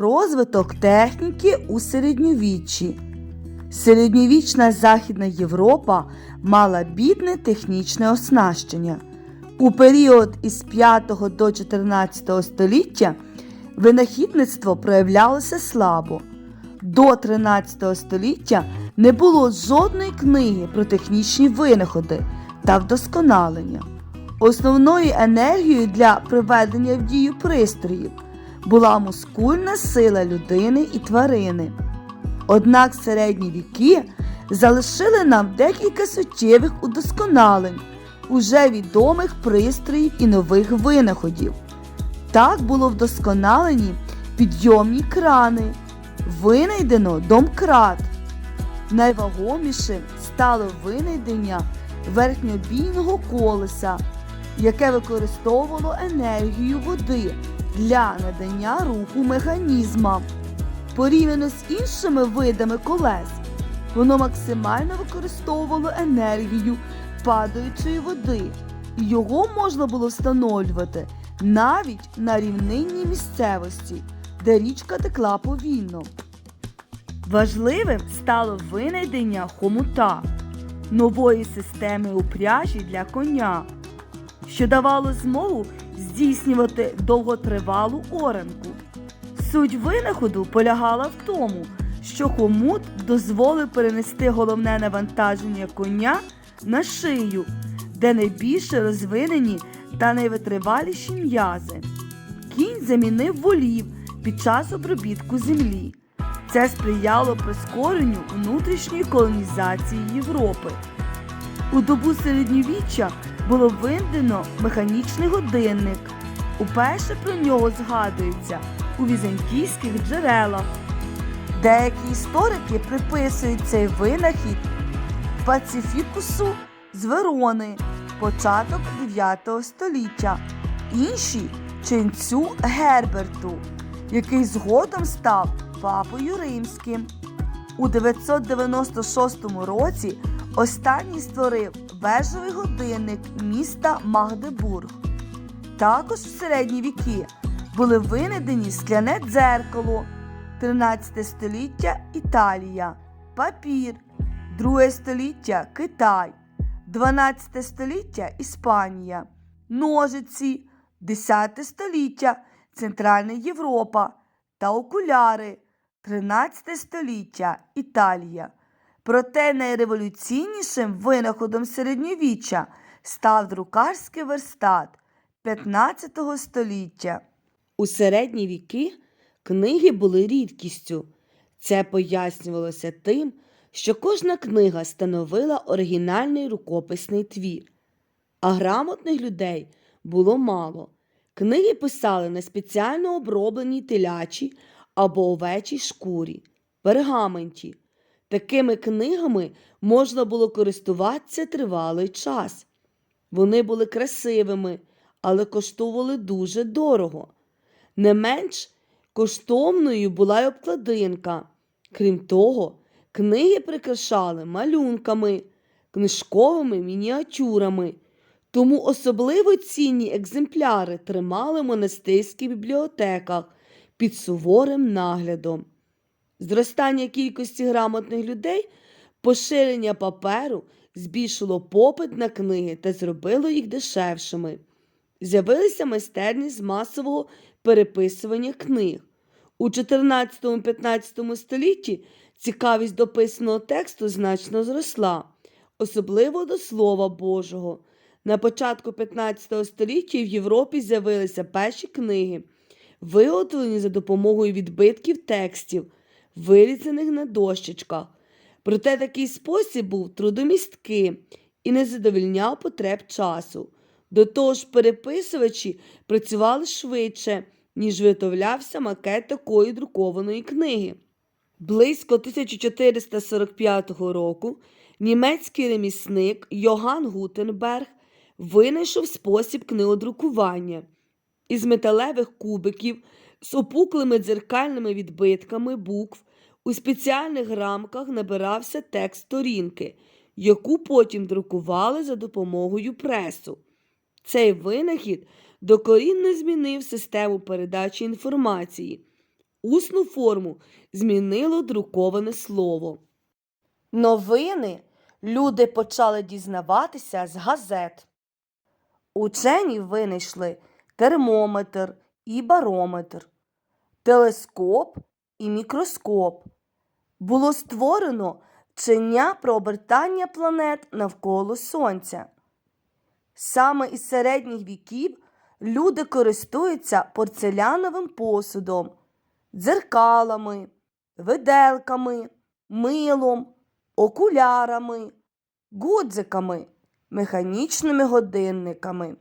Розвиток техніки у середньовіччі. Середньовічна Західна Європа мала бідне технічне оснащення. У період із 5 до 14 століття винахідництво проявлялося слабо. До 13 століття не було жодної книги про технічні винаходи та вдосконалення. Основною енергією для приведення в дію пристроїв була мускульна сила людини і тварини. Однак середні віки залишили нам декілька суттєвих удосконалень уже відомих пристроїв і нових винаходів. Так було вдосконалені підйомні крани, винайдено домкрат. Найвагомішим стало винайдення верхньобійного колеса, яке використовувало енергію води для надання руху механізмам. Порівняно з іншими видами колес, воно максимально використовувало енергію падаючої води, і його можна було встановлювати навіть на рівнинній місцевості, де річка текла повільно. Важливим стало винайдення хомута нової системи упряжі для коня, що давало змогу здійснювати довготривалу оранку. Суть винаходу полягала в тому, що хомут дозволив перенести головне навантаження коня на шию, де найбільше розвинені та найвитриваліші м'язи. Кінь замінив волів під час обробітку землі. Це сприяло прискоренню внутрішньої колонізації Європи. У добу середньовіччя було виндено механічний годинник. Уперше про нього згадується у візантійських джерелах. Деякі історики приписують цей винахід Пацифікусу з Верони, початок 9 століття, інші ченцю Герберту, який згодом став папою римським. У 996 році останній створив вежовий годинник міста Магдебург. Також в середні віки були винайдені скляне дзеркало, 13 століття Італія, папір, 2 століття Китай, 12 століття Іспанія, ножиці, 10 століття Центральна Європа та окуляри, 13 століття Італія. Проте найреволюційнішим винаходом середньовіччя став друкарський верстат 15 століття. У середні віки книги були рідкістю. Це пояснювалося тим, що кожна книга становила оригінальний рукописний твір, а грамотних людей було мало. Книги писали на спеціально обробленій телячій або овечій шкурі, пергаменті. Такими книгами можна було користуватися тривалий час. Вони були красивими, але коштували дуже дорого. Не менш коштовною була й обкладинка. Крім того, книги прикрашали малюнками, книжковими мініатюрами, тому особливо цінні екземпляри тримали в монастирських бібліотеках під суворим наглядом. Зростання кількості грамотних людей, поширення паперу збільшило попит на книги та зробило їх дешевшими. З'явилися майстерні з масового переписування книг. У 14-15 столітті цікавість до писаного тексту значно зросла, особливо до Слова Божого. На початку 15 століття в Європі з'явилися перші книги, виготовлені за допомогою відбитків текстів, вирізаних на дощечках. Проте такий спосіб був трудомісткий і не задовільняв потреб часу. До того ж, переписувачі працювали швидше, ніж виготовлявся макет такої друкованої книги. Близько 1445 року німецький ремісник Йоган Гутенберг винайшов спосіб книгодрукування. Із металевих кубиків з опуклими дзеркальними відбитками букв у спеціальних рамках набирався текст сторінки, яку потім друкували за допомогою пресу. Цей винахід докорінно змінив систему передачі інформації. усну форму змінило друковане слово. Новини люди почали дізнаватися з газет. Учені винайшли термометр і барометр, телескоп і мікроскоп. Було створено вчення про обертання планет навколо Сонця. Саме із середніх віків люди користуються порцеляновим посудом, дзеркалами, виделками, милом, окулярами, гудзиками, механічними годинниками.